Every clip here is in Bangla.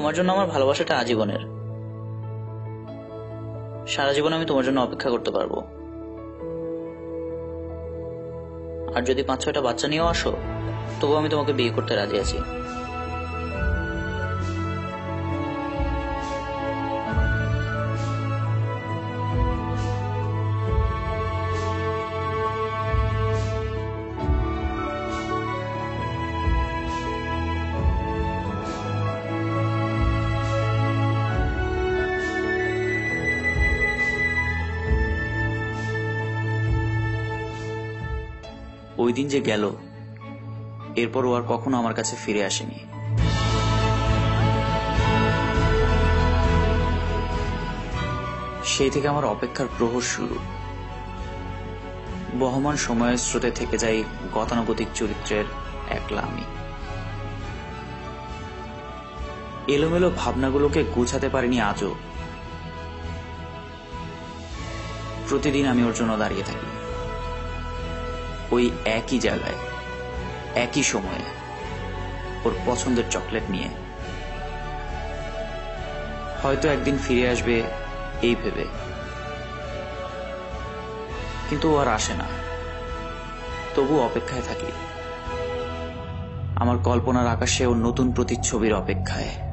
তোমার জন্য আমার ভালোবাসাটা আজীবনের। সারা জীবন আমি তোমার জন্য অপেক্ষা করতে পারব। আর যদি পাঁচ ছয়টা বাচ্চা নিয়েও আসো, তবুও আমি তোমাকে বিয়ে করতে রাজি আছি। ওই দিন যে গেল, এরপর ও আর কখনো আমার কাছে ফিরে আসেনি। সেই থেকে আমার অপেক্ষার প্রহর শুরু। বহমান সময়ের স্রোতে থেকে যাই গতানুগতিক চরিত্রের একলা আমি। এলোমেলো ভাবনাগুলোকে গুছাতে পারিনি আজও। প্রতিদিন আমি ওর জন্য দাঁড়িয়ে থাকি। ওই একই জায়গায়, একই সময়ে ওর পছন্দের চকলেট নিয়ে। হয়তো একদিন ফিরে আসবে এই ভেবে। কিন্তু ও আর আসে না। তবু অপেক্ষায় থাকি। আমার কল্পনার আকাশে ওর নতুন প্রতিচ্ছবির অপেক্ষায়।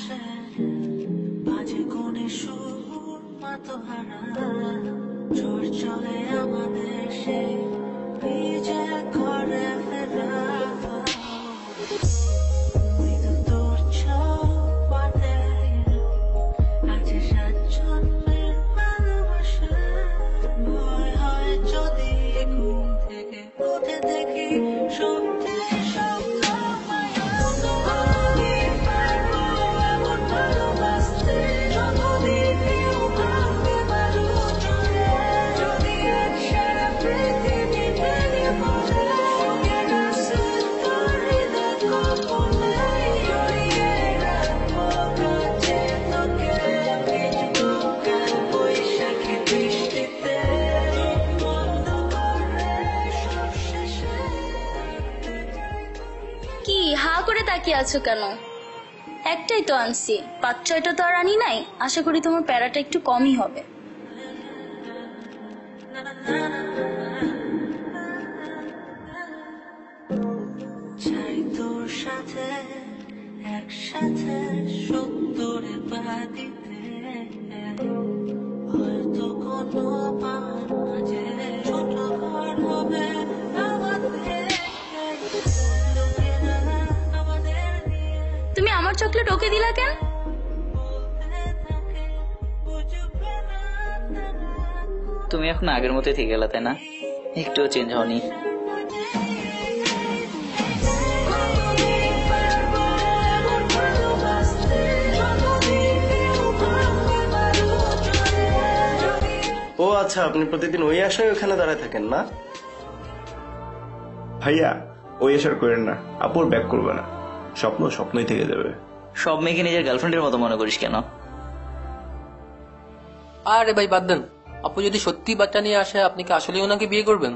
নিঃশ্বাসে বাজে কোণে সুর মাতোহারা জোর চলে আমাদের সে ভিজে ঘরে ফেরা। যদি তাকিয়ে আছো কেন? একটাই তো আনছি। পাঁচ ছয়টা তো আর আনি নাই। আশা করি তোমার প্যারাটা একটু কমই হবে। সাথে, একসাথে সত্তরে পা চকলেট ওকে দিলা কেন? তুমি এখন আগের মতোই থেকে গেলা তাই না? একটুও চেঞ্জ হওনি। ও আচ্ছা আপনি প্রতিদিন ওই আশায় ওখানে দাঁড়ায় থাকেন না? ভাইয়া ওই এসার করেন না। আপুর ব্যাক করবে না। স্বপ্ন স্বপ্নই থেকে যাবে। সব মেয়েকে নিজের গার্লফ্রেন্ডের মতো মনে করিস কেন? আরে ভাই বাদ দেন। আপু যদি সত্যি বাচ্চা নিয়ে আসে আপনি কি আসলে ওনাকে বিয়ে করবেন?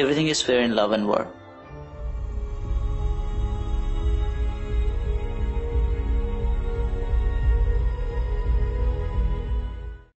Everything is fair in love and work